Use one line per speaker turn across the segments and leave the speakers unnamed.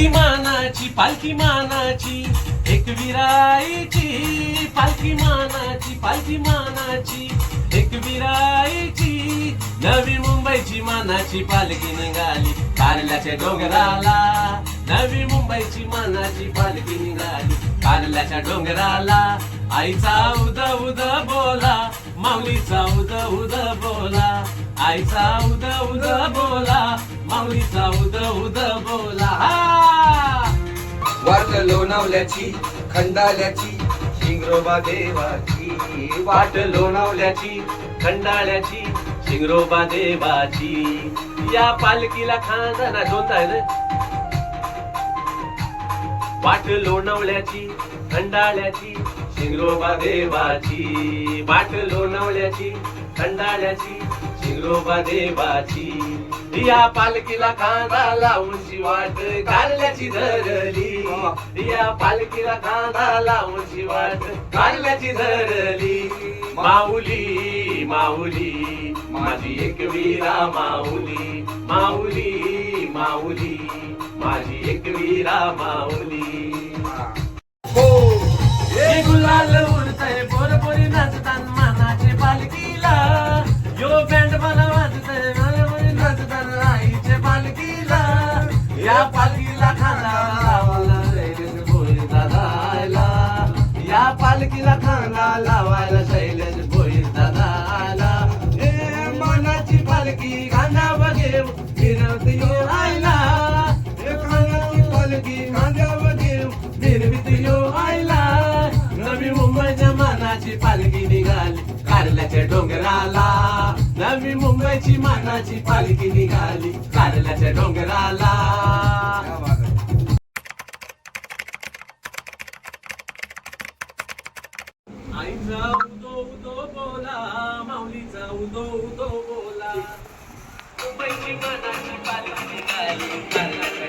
पालखी मानाची पालखी मानाची एक विराईची पालखी मानाची पालखी मानाची एक विराईची नवी मुंबईची मानाची पालखी निघाली. कारल्याच्या डोंगराला नवी मुंबईची मानाची पालखी निघाली. कारल्याच्या डोंगराला आईचा उद उद बोला माऊलीचा उद उद बोला आईचा उद उद बोला माऊलीचा उद उद बोला.
वाट लोणावल्याची खंडाल्याची शिंगरोबा देवाची.
वाट लोणावल्याची खंडाळ्याची शिंगरोबा देवाची. या पालखीला खानदाना जोताय आहे वाट लोणावल्याची खंडाळ्याची शिंगरोबा देवाची. वाट लोणावल्याची खंडाळ्याची शिंगरोबा देवाची. या पालखीला खांदा लावूनची वाट कारल्याची धरली. या पालखीला खांदा लावूनची वाट कारल्याची धरली. माऊली माऊली माझी एक वीरा माऊली. माऊली माऊली माझी एक वीरा माऊली.
हो
गुलाल उडतय पोरपोरी नाचतान. कारल्याच्या डोंगराला. नवी मुंबईची मानाची पालखी निघाली कारल्याच्या डोंगराला. आईचा उदो उदो बोला. माऊलीचा उदो उदो बोला. मुंबईची मानाची पालखी निघाली कारल्याच्या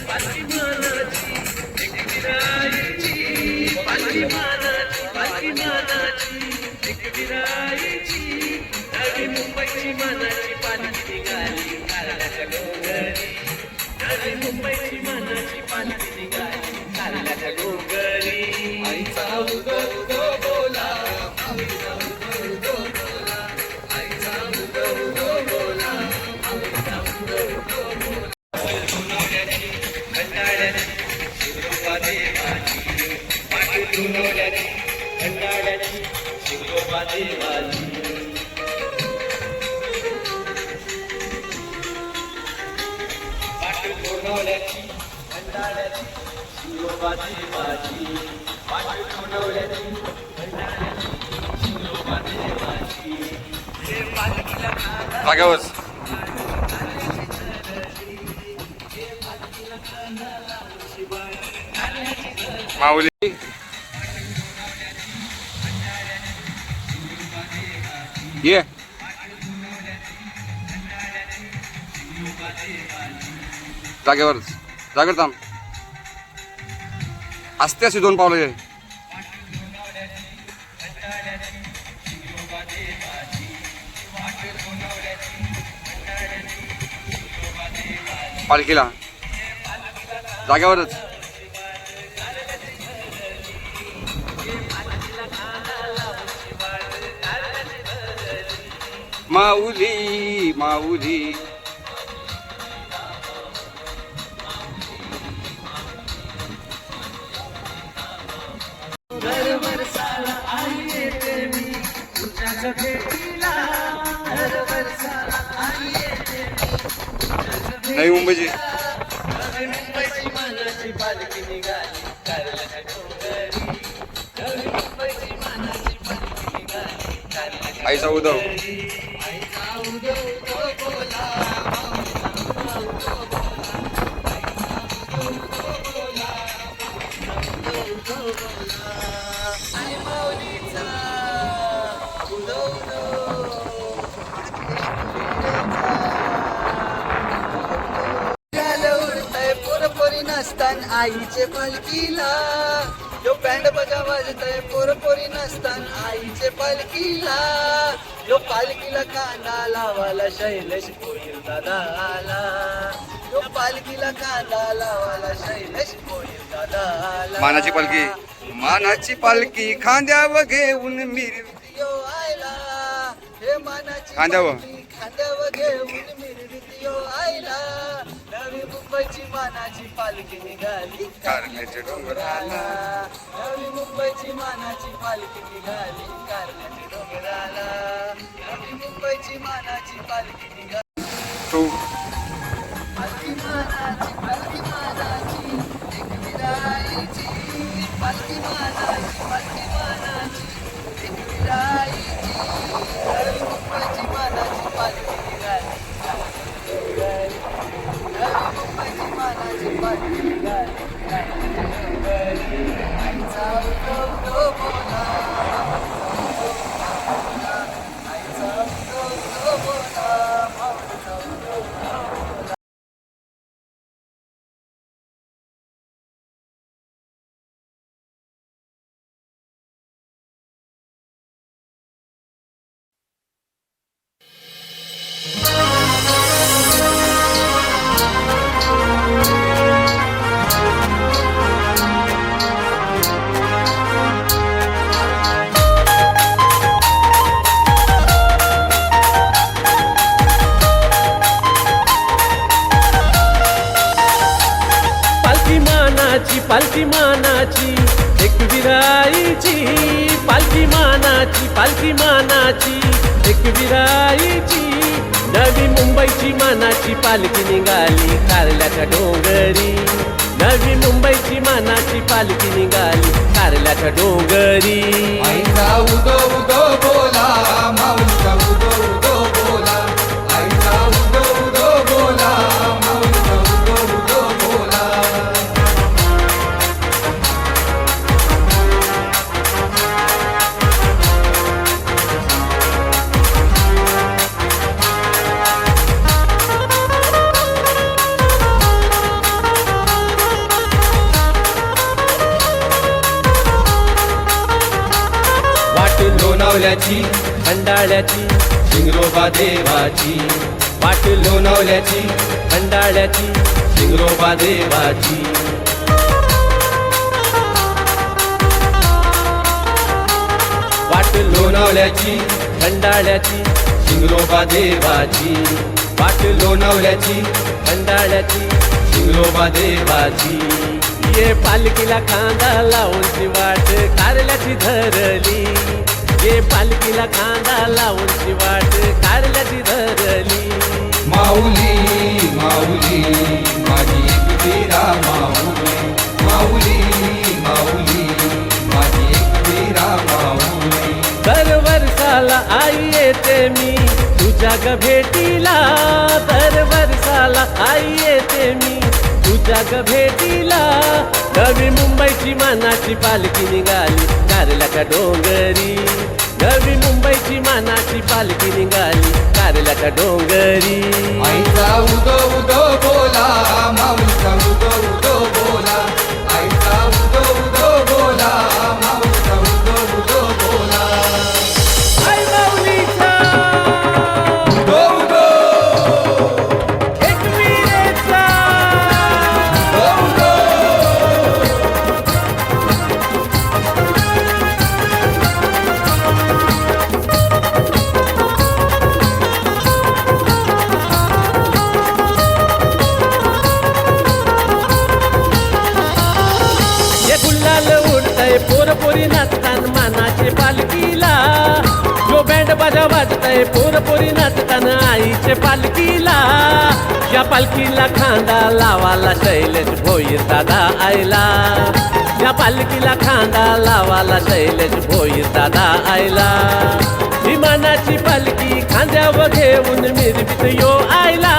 मानाची
जागेवर
माऊली. ये. जागेवर जागेवर थांब असते अशी दोन ये पालखीला माऊली जागेवरच
जागेवर थांब. असते असे दोन पावलं पालखीला. जागेवरच. माऊली माऊली. नवी
हो, मुंबईची म्हणजे.
आईचा
उदव. नसतान आईचे पालखीला यो बँड बजा वाजतय पोरपोरी नसतान आईचे पालखीला यो पालखीला कांदा लावाला शैलेश दादा आला यो पालखीला कांदा लावाला शैलेश दादा आला
मानाची पालखी. मानाची पालखी खांद्यावर घेऊन मिर
आयला हे मानाची
खांद्यावर.
खांद्यावर घेऊन मिरवित आयला मुंबईची मानाची पालखी निघाली.
कारल्याच्या डोंगराला.
नवी मुंबईची मानाची पालखी निघाली. कारल्याच्या डोंगराला. नवी मुंबईची मानाची पालखी निघाली. I'm sorry. पालखी मानाची एक विराईची पालखी मानाची पालखी मानाची एक विराईची. नवी मुंबईची मानाची पालखी निघाली
कारल्याच्या डोंगरी. नवी मुंबईची मानाची पालखी निघाली कारल्याच्या डोंगरी.
उदो उदो बोला माऊलीचा उदो उदो बोला
लोणावल्याची खंडाळ्याची शिंगरोबा देवाची. वाट लोणावल्याची खंडाळ्याची शिंगरोबा देवाची. वाट लोणावल्याची खंडाळ्याची शिंगरोबा देवाची. वाट लोणावल्याची खंडाळ्याची शिंगरोबा देवाची. ये पालखीला कांदा लावून वाट कारल्याची धरली. ये पालखीला कांदा लावून वाट कारल्याची धरली.
माऊली माऊली माझी एक वीरा माऊली. माऊली माऊली माझी माऊली.
दर वर्षाला आई येते मी तुझ्या ग भेटीला. दर वर्षाला आई येते मी तुझ्या गभेटीला नवी मुंबईची मानाची पालखी निघाली. कारल्याच्या डोंगरी. नवी मुंबईची मानाची पालखी निघाली. कारल्याच्या डोंगरी.
आईचा उदो उदो बोला माऊलीचा उदो
वाजतय पोर पोरी नाचतान आईचे पालखीला. या पालखीला खांदा लावाला शैलेश भोईर दादा आयला या पालखीला खांदा लावाला शैलेश भोईर दादा आयला विमानाची पालखी खांद्यावर घेऊन मिरवीत यो आयला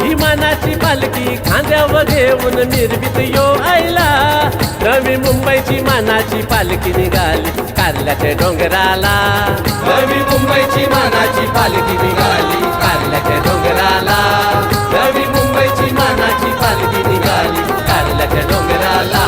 विमानाची पालखी खांद्यावर घेऊन मिरवीत यो आयला नवी मुंबईची मानाची पालखी निघाली कारल्याच्या डोंगराला.
नवी मुंबईची मानाची पालखी निघाली
कारल्याच्या डोंगराला.
नवी मुंबईची मानाची पालखी निघाली
कारल्याच्या डोंगराला.